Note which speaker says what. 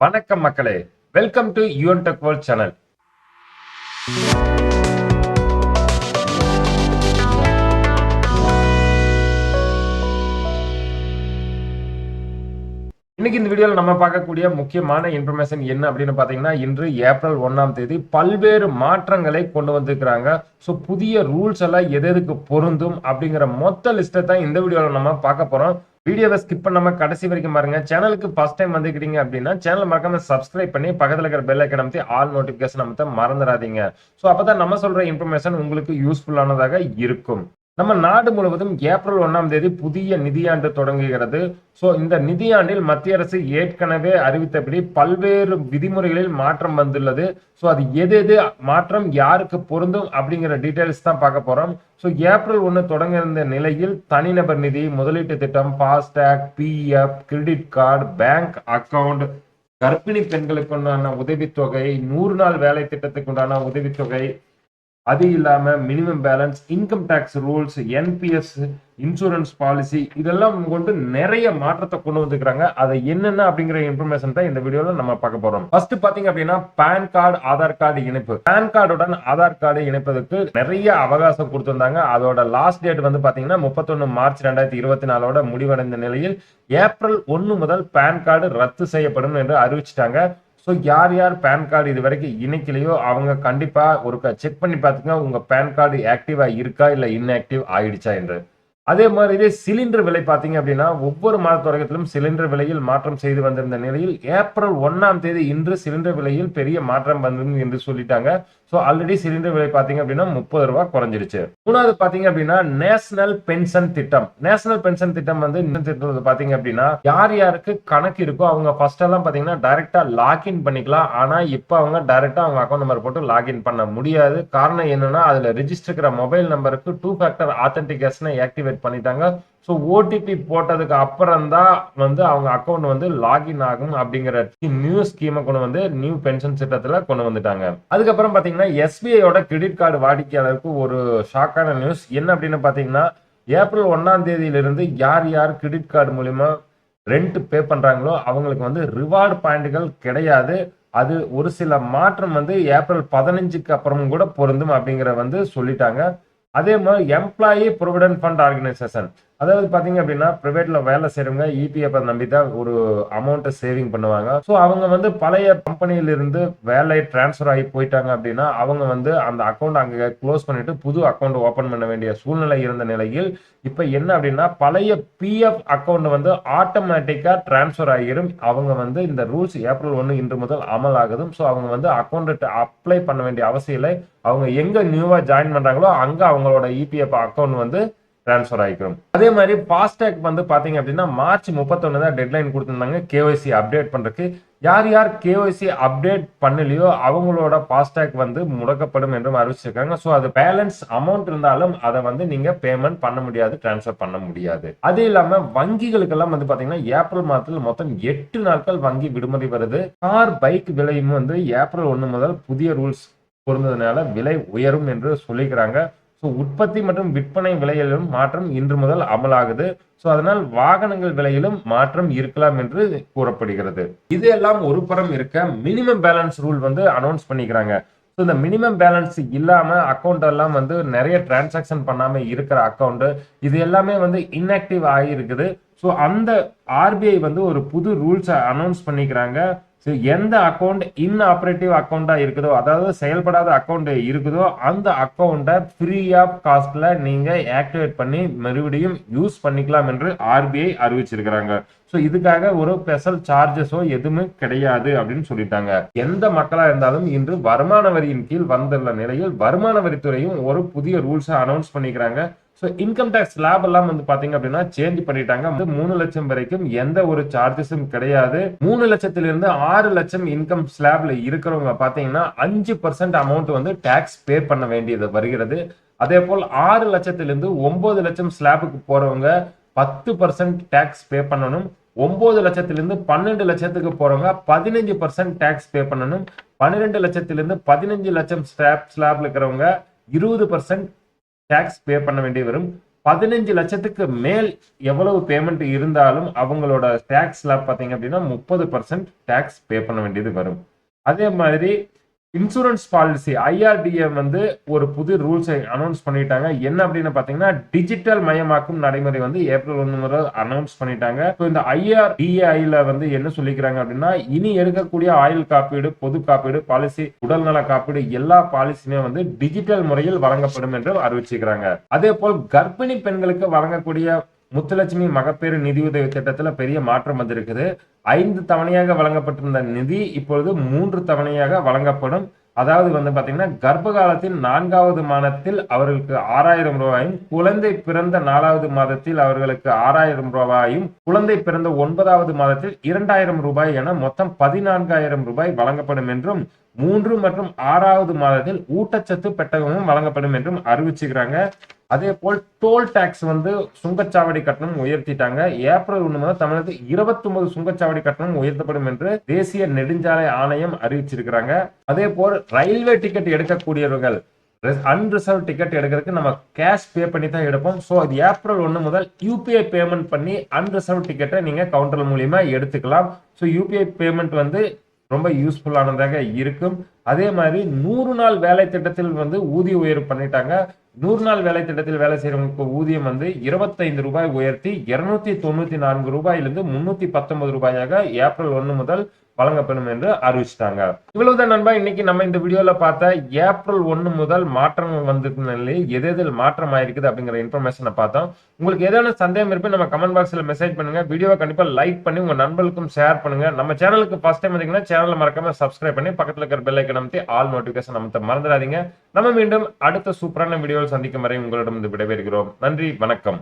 Speaker 1: வணக்கம் மக்களே. Welcome to யூன் டெக் வேர்ல்ட் சேனல் இன்னைக்கு இந்த வீடியோவில் நம்ம பார்க்கக்கூடிய முக்கியமான இன்ஃபர்மேஷன் என்ன அப்படின்னு பார்த்தீங்கன்னா இன்று ஏப்ரல் ஒன்னாம் தேதி பல்வேறு மாற்றங்களை கொண்டு வந்திருக்கிறாங்க. ஸோ புதிய ரூல்ஸ் எல்லாம் எது எதுக்கு பொருந்தும் அப்படிங்கிற மொத்த லிஸ்ட்டை தான் இந்த வீடியோவில் நம்ம பார்க்க போறோம். வீடியோவை ஸ்கிப் பண்ணாமல் கடைசி வரைக்கும் பாருங்க. சேனலுக்கு ஃபர்ஸ்ட் டைம் வந்துக்கிறீங்க அப்படின்னா சேனல் மறக்காம சப்ஸ்கிரைப் பண்ணி பக்கத்துல இருக்கிற பெல் ஐக்கன் அமைத்து ஆல் நோட்டிபிகேஷன் அமைத்த மறந்துடாதீங்க. ஸோ அப்பதான் நம்ம சொல்ற இன்ஃபர்மேஷன் உங்களுக்கு யூஸ்ஃபுல்லானதாக இருக்கும். நம்ம நாடு முழுவதும் ஏப்ரல் ஒன்னாம் தேதி புதிய நிதியாண்டு தொடங்குகிறது. ஸோ இந்த நிதியாண்டில் மத்திய அரசு ஏற்கனவே அறிவித்தபடி பல்வேறு விதிமுறைகளில் மாற்றம் வந்துள்ளது. ஸோ அது எது எது மாற்றம் யாருக்கு பொருந்தும் அப்படிங்கிற டீட்டெயில்ஸ் தான் பார்க்க போறோம். ஸோ ஏப்ரல் ஒன்று தொடங்க இருந்த நிலையில் தனிநபர் நிதி முதலீட்டு திட்டம் FASTag P F credit card bank account கர்ப்பிணி பெண்களுக்கு உண்டான உதவித்தொகை நூறு நாள் வேலை திட்டத்துக்கு உண்டான உதவித்தொகை அது இல்லாமல் minimum balance income tax rules NPS insurance policy இதெல்லாம் கொண்டு நிறைய மாற்றத்தை கொண்டு வந்துக்கிறாங்க அதை என்னென்ன அப்படிங்கிற இன்ஃபர்மேஷன் தான் இந்த வீடியோல நம்ம பார்க்க போறோம். ஃபர்ஸ்ட் பாத்தீங்க அப்படின்னா பேன் கார்டு ஆதார் கார்டு இணைப்பு. பேன் கார்டுடன் ஆதார் கார்டு இணைப்பதற்கு நிறைய அவகாசம் கொடுத்திருந்தாங்க. அதோட லாஸ்ட் டேட் வந்து பாத்தீங்கன்னா முப்பத்தொன்னு மார்ச் ரெண்டாயிரத்தி இருபத்தி நாலோட முடிவடைந்த நிலையில் ஏப்ரல் ஒன்று முதல் பேன் கார்டு ரத்து செய்யப்படும் என்று அறிவிச்சிட்டாங்க. ஸோ யார் யார் பேன் கார்டு இது வரைக்கும் இணைக்கலையோ அவங்க கண்டிப்பா ஒரு செக் பண்ணி பார்த்துங்க உங்க பேன் கார்டு ஆக்டிவாக இருக்கா இல்ல இன்ஆக்டிவ் ஆயிடுச்சா என்று. அதே மாதிரி சிலிண்டர் விலை பார்த்தீங்க அப்படின்னா ஒவ்வொரு மாத தொடக்கத்திலும் சிலிண்டர் விலையில் மாற்றம் செய்து வந்திருந்த நிலையில் ஏப்ரல் ஒன்னாம் தேதி இன்று சிலிண்டர் விலையில் பெரிய மாற்றம் வந்தது என்று சொல்லிட்டாங்க. ஸோ ஆல்ரெடி சிலிண்டர் விலை பார்த்தீங்க அப்படின்னா முப்பது ரூபாய் குறைஞ்சிருச்சு. மூணாவது பார்த்தீங்க அப்படின்னா நேஷனல் பென்ஷன் திட்டம். நேஷனல் பென்ஷன் திட்டம் வந்து இந்த திட்டம் பார்த்தீங்க அப்படின்னா யார் யாருக்கு கணக்கு இருக்கோ அவங்க ஃபர்ஸ்ட் எல்லாம் பார்த்தீங்கன்னா டைரக்டா லாக்இன் பண்ணிக்கலாம். ஆனால் இப்போ அவங்க டைரக்டா அவங்க அக்கௌண்ட் நம்பர் போட்டு லாக்இன் பண்ண முடியாது. காரணம் என்னன்னா அதில் ரிஜிஸ்டர் இருக்கிற மொபைல் நம்பருக்கு டூ ஃபேக்டர் ஆத்தன்டிகேஷனை ஆக்டிவேட் பண்ணிட்டாங்க. ஸோ ஓடிபி போட்டதுக்கு அப்புறம் தான் வந்து அவங்க அக்கௌண்ட் வந்து லாகின் ஆகும் அப்படிங்கிற நியூ ஸ்கீமை கொண்டு வந்து நியூ பென்ஷன் திட்டத்தில் கொண்டு வந்துட்டாங்க. அதுக்கப்புறம் பார்த்தீங்கன்னா எஸ்பிஐயோட கிரெடிட் கார்டு வாடிக்கையாளருக்கு ஒரு ஷாக்கான நியூஸ் என்ன அப்படின்னு பார்த்தீங்கன்னா ஏப்ரல் ஒன்றாம் தேதியிலிருந்து யார் யார் கிரெடிட் கார்டு மூலிமா ரெண்ட் பே பண்றாங்களோ அவங்களுக்கு வந்து ரிவார்டு பாயிண்ட்கள் கிடையாது. அது ஒரு சில மாற்றம் வந்து ஏப்ரல் பதினஞ்சுக்கு அப்புறம் கூட பொருந்தும் அப்படிங்கிற வந்து சொல்லிட்டாங்க. அதே மாதிரி எம்ப்ளாயி ப்ரொவிடன்ட் ஃபண்ட் ஆர்கனைசேஷன் அதாவது பார்த்தீங்க அப்படின்னா ப்ரைவேட்டில் வேலை செய்யறவங்க இபிஎஃப் நம்பி தான் ஒரு அமௌண்ட்டை சேவிங் பண்ணுவாங்க. ஸோ அவங்க வந்து பழைய கம்பெனியிலிருந்து வேலை டிரான்ஸ்ஃபர் ஆகி போயிட்டாங்க அப்படின்னா அவங்க வந்து அந்த அக்கௌண்ட் அங்கே க்ளோஸ் பண்ணிட்டு புது அக்கௌண்ட் ஓப்பன் பண்ண வேண்டிய சூழ்நிலை இருந்த நிலையில் இப்போ என்ன அப்படின்னா பழைய பிஎஃப் அக்கௌண்ட் வந்து ஆட்டோமேட்டிக்காக டிரான்ஸ்ஃபர் ஆகிரும். அவங்க வந்து இந்த ரூல்ஸ் ஏப்ரல் ஒன்று இன்று முதல் அமலாகுதும். ஸோ அவங்க வந்து அக்கௌண்ட் அப்ளை பண்ண வேண்டிய அவசியம் இல்லை. அவங்க எங்கே நியூவாக ஜாயின் பண்ணுறாங்களோ அங்கே அவங்களோட இபிஎஃப் அக்கௌண்ட் வந்து டிரான்ஸ்ஃபர் ஆகிக்கிறோம் அதே மாதிரி ஃபாஸ்டேக் வந்து பார்த்தீங்க அப்படின்னா மார்ச் முப்பத்தொன்னு தான் டெட்லைன் கொடுத்துருந்தாங்க. கேஒய்சி அப்டேட் பண்ணுறதுக்கு யார் யார் கேஒய்சி அப்டேட் பண்ணலையோ அவங்களோட ஃபாஸ்டேக் வந்து முடக்கப்படும் என்றும் அறிவிச்சிருக்காங்க. ஸோ அது பேலன்ஸ் அமௌண்ட் இருந்தாலும் அதை வந்து நீங்க பேமெண்ட் பண்ண முடியாது டிரான்ஸ்ஃபர் பண்ண முடியாது. அது இல்லாம வங்கிகளுக்கெல்லாம் வந்து பாத்தீங்கன்னா ஏப்ரல் மாதத்தில் மொத்தம் எட்டு நாட்கள் வங்கி விடுமுறை வருது. கார் பைக் விலையும் வந்து ஏப்ரல் ஒன்று முதல் புதிய ரூல்ஸ் பொருந்ததுனால விலை உயரும் என்று சொல்லிக்கிறாங்க. ஸோ உற்பத்தி மற்றும் விற்பனை விலையிலும் மாற்றம் இன்று முதல் அமலாகுது. ஸோ அதனால் வாகனங்கள் விலையிலும் மாற்றம் இருக்கலாம் என்று கூறப்படுகிறது. இது எல்லாம் ஒரு புறம் இருக்க மினிமம் பேலன்ஸ் ரூல் வந்து அனௌன்ஸ் பண்ணிக்கிறாங்க. ஸோ இந்த மினிமம் பேலன்ஸ் இல்லாமல் அக்கௌண்ட் எல்லாம் வந்து நிறைய டிரான்சாக்ஷன் பண்ணாமல் இருக்கிற அக்கௌண்ட்டு இது எல்லாமே வந்து இன்ஆக்டிவ் ஆகியிருக்குது ஸோ அந்த ஆர்பிஐ வந்து ஒரு புது ரூல்ஸை அனௌன்ஸ் பண்ணிக்கிறாங்க. ஸோ எந்த அக்கௌண்ட் இன் ஆப்ரேட்டிவ் இருக்குதோ அதாவது செயல்படாத அக்கௌண்ட் இருக்குதோ அந்த அக்கௌண்ட்டை ஃப்ரீ ஆஃப் காஸ்ட்டில் நீங்க ஆக்டிவேட் பண்ணி மறுபடியும் யூஸ் பண்ணிக்கலாம் என்று ஆர்பிஐ அறிவிச்சிருக்கிறாங்க. ஸோ இதுக்காக ஒரு ஸ்பெஷல் சார்ஜஸோ எதுவுமே கிடையாது அப்படின்னு சொல்லிட்டாங்க. எந்த மக்களாக இருந்தாலும் இன்று வருமான வரியின் கீழ் வந்துள்ள நிலையில் வருமான வரித்துறையும் ஒரு புதிய ரூல்ஸை அனௌன்ஸ் பண்ணிக்கிறாங்க. ஸோ இன்கம் டேக்ஸ் ஸ்லாப் எல்லாம் வந்து பாத்தீங்க அப்படின்னா சேஞ்ச் பண்ணிட்டாங்க. வந்து மூணு லட்சம் வரைக்கும் எந்த ஒரு சார்ஜஸும் கிடையாது. மூணு லட்சத்திலிருந்து ஆறு லட்சம் இன்கம் ஸ்லாப்ல இருக்கிறவங்க பாத்தீங்கன்னா அஞ்சு பர்சன்ட் அமௌண்ட் வந்து டேக்ஸ் பே பண்ண வேண்டியது வருகிறது. அதே போல் ஆறு லட்சத்திலிருந்து ஒன்பது லட்சம் ஸ்லாபுக்கு போறவங்க பத்து பர்சன்ட் டேக்ஸ் பே பண்ணணும். ஒன்பது லட்சத்திலிருந்து பன்னெண்டு லட்சத்துக்கு போறவங்க பதினஞ்சு பர்சன்ட் டேக்ஸ் பே பண்ணணும். பன்னிரெண்டு லட்சத்திலிருந்து பதினஞ்சு லட்சம் ஸ்லாப் ஸ்லாப்ல இருக்கிறவங்க இருபது பர்சன்ட் டேக்ஸ் பே பண்ண வேண்டி வரும். பதினஞ்சு லட்சத்துக்கு மேல் எவ்வளவு பேமெண்ட் இருந்தாலும் அவங்களோட டேக்ஸ் பார்த்தீங்க அப்படின்னா முப்பது பர்சன்ட் டேக்ஸ் பே பண்ண வேண்டியது வரும். அதே மாதிரி இன்சூரன்ஸ் பாலிசி ஐஆர்டிஏ வந்து ஒரு புது ரூல்ஸை அனௌன்ஸ் பண்ணிட்டாங்க. என்ன அப்படின்னு பாத்தீங்கன்னா டிஜிட்டல் மயமாக்கும் நடைமுறை வந்து ஏப்ரல் ஒன்று முதல் அனௌன்ஸ் பண்ணிட்டாங்க. இந்த ஐஆர்டிஏஐல வந்து என்ன சொல்லிக்கிறாங்க அப்படின்னா இனி எடுக்கக்கூடிய ஆயுள் காப்பீடு பொது காப்பீடு பாலிசி உடல்நல காப்பீடு எல்லா பாலிசியுமே வந்து டிஜிட்டல் முறையில் வழங்கப்படும் என்று அறிவிச்சிருக்கிறாங்க. அதே போல் கர்ப்பிணி பெண்களுக்கு வழங்கக்கூடிய முத்துலட்சுமி மகப்பேறு நிதியுதவி திட்டத்துல பெரிய மாற்றம் வந்திருக்குது. ஐந்து தவணையாக வழங்கப்பட்டிருந்த நிதி இப்பொழுது மூன்று தவணையாக வழங்கப்படும். அதாவது வந்து பாத்தீங்கன்னா கர்ப்ப காலத்தின் நான்காவது மாதத்தில் அவர்களுக்கு ஆறாயிரம் ரூபாயும் குழந்தை பிறந்த நாலாவது மாதத்தில் அவர்களுக்கு ஆறாயிரம் ரூபாயும் குழந்தை பிறந்த ஒன்பதாவது மாதத்தில் இரண்டாயிரம் ரூபாய் என மொத்தம் பதினான்காயிரம் ரூபாய் வழங்கப்படும் என்றும் மூன்று மற்றும் ஆறாவது மாதத்தில் ஊட்டச்சத்து பெட்டகமும் வழங்கப்படும் என்றும் அறிவிச்சுக்கிறாங்க. அதே போல் டோல் டாக்ஸ் வந்து சுங்கச்சாவடி கட்டணம் உயர்த்திட்டாங்க. ஏப்ரல் ஒன்று முதல் தமிழகத்தில் இருபத்தி ஒன்பது சுங்கச்சாவடி கட்டணம் உயர்த்தப்படும் என்று தேசிய நெடுஞ்சாலை ஆணையம் அறிவிச்சிருக்கிறாங்க. அதே போல் ரயில்வே டிக்கெட் எடுக்கக்கூடியவர்கள் அன்ரிசர்வ் டிக்கெட் எடுக்கிறதுக்கு நம்ம கேஷ் பே பண்ணி தான் எடுப்போம். ஸோ அது ஏப்ரல் ஒன்று முதல் யூபிஐ பேமெண்ட் பண்ணி அன்ரிசர்வ் டிக்கெட்டை நீங்கள் கவுண்டர் மூலியமாக எடுத்துக்கலாம். ஸோ யூபிஐ பேமெண்ட் வந்து ரொம்ப யூஸ்ஃபுல்லானதாக இருக்கும். அதே மாதிரி நூறு நாள் வேலை திட்டத்தில் வந்து ஊதிய உயர்வு பண்ணிட்டாங்க. நூறு நாள் வேலை திட்டத்தில் வேலை செய்யறவங்களுக்கு ஊதியம் வந்து இருபத்தைந்து ரூபாய் உயர்த்தி இருநூத்தி தொண்ணூத்தி நான்கு ரூபாயிலிருந்து முன்னூத்தி பத்தொன்பது ரூபாயாக ஏப்ரல் ஒன்று முதல் வழங்கப்படும் என்று அறிவிச்சிட்டாங்க. இவ்வளவுதான் நண்பா இன்னைக்கு நம்ம இந்த வீடியோல பார்த்த ஏப்ரல் ஒன்று முதல் மாற்றம் வந்திருக்கும் நிலையில் எது எதில் மாற்றம் ஆயிருக்குது அப்படிங்கிற இன்ஃபர்மேஷனை பார்த்தோம். உங்களுக்கு ஏதாவது சந்தேகம் இருப்பு நம்ம கமெண்ட் பாக்ஸில் மெசேஜ் பண்ணுங்க. வீடியோவை கண்டிப்பாக லைக் பண்ணி உங்க நண்பர்களுக்கும் ஷேர் பண்ணுங்க. நம்ம சேனலுக்கு ஃபர்ஸ்ட் டைம் வந்தீங்கன்னா சேனலை மறக்காம சப்ஸ்கிரைப் பண்ணி பக்கத்தில் இருக்கிற பெல் ஐக்கன் அமைத்து ஆல் நோட்டிபிகேஷன் அமைத்த மறந்துடாதீங்க. நம்ம மீண்டும் அடுத்த சூப்பரான வீடியோவில் சந்திக்கும் வரை உங்களிடம் விடைபெறுகிறோம். நன்றி வணக்கம்.